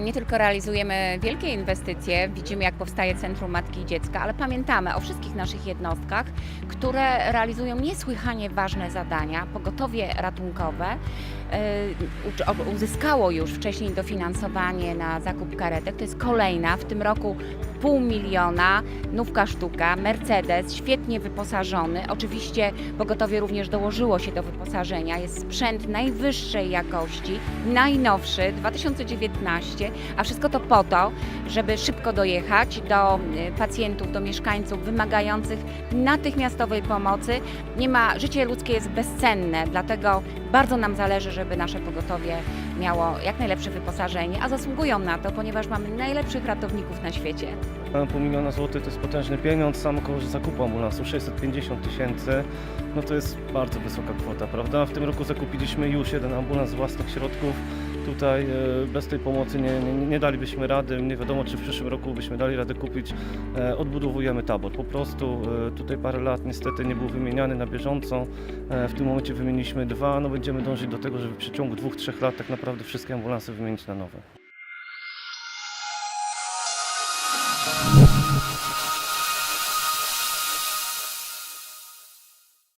Nie tylko realizujemy wielkie inwestycje, widzimy jak powstaje Centrum Matki i Dziecka, ale pamiętamy o wszystkich naszych jednostkach, które realizują niesłychanie ważne zadania. Pogotowie ratunkowe y, uzyskało już wcześniej dofinansowanie na zakup karetek. To jest kolejna w tym roku pół miliona, nówka sztuka, Mercedes, świetnie wyposażony. Oczywiście pogotowie również dołożyło się do wyposażenia. Jest sprzęt najwyższej jakości, najnowszy, 2019, a wszystko to po to, żeby szybko dojechać do y, pacjentów, do mieszkańców wymagających natychmiastowej pomocy. Nie ma, życie ludzkie jest bezcenne, dlatego bardzo nam zależy, żeby nasze pogotowie miało jak najlepsze wyposażenie, a zasługują na to, ponieważ mamy najlepszych ratowników na świecie. Pół miliona złotych to jest potężny pieniądz, sam koszt zakupu ambulansu 650 tysięcy, no to jest bardzo wysoka kwota, prawda? W tym roku zakupiliśmy już jeden ambulans z własnych środków. Tutaj e, bez tej pomocy nie, nie, nie dalibyśmy rady, nie wiadomo czy w przyszłym roku byśmy dali radę kupić. E, Odbudowujemy tabor, po prostu e, tutaj parę lat niestety nie był wymieniany na bieżąco. W tym momencie wymieniliśmy dwa, no będziemy dążyć do tego, żeby w przeciągu dwóch, trzech lat tak naprawdę wszystkie ambulanse wymienić na nowe.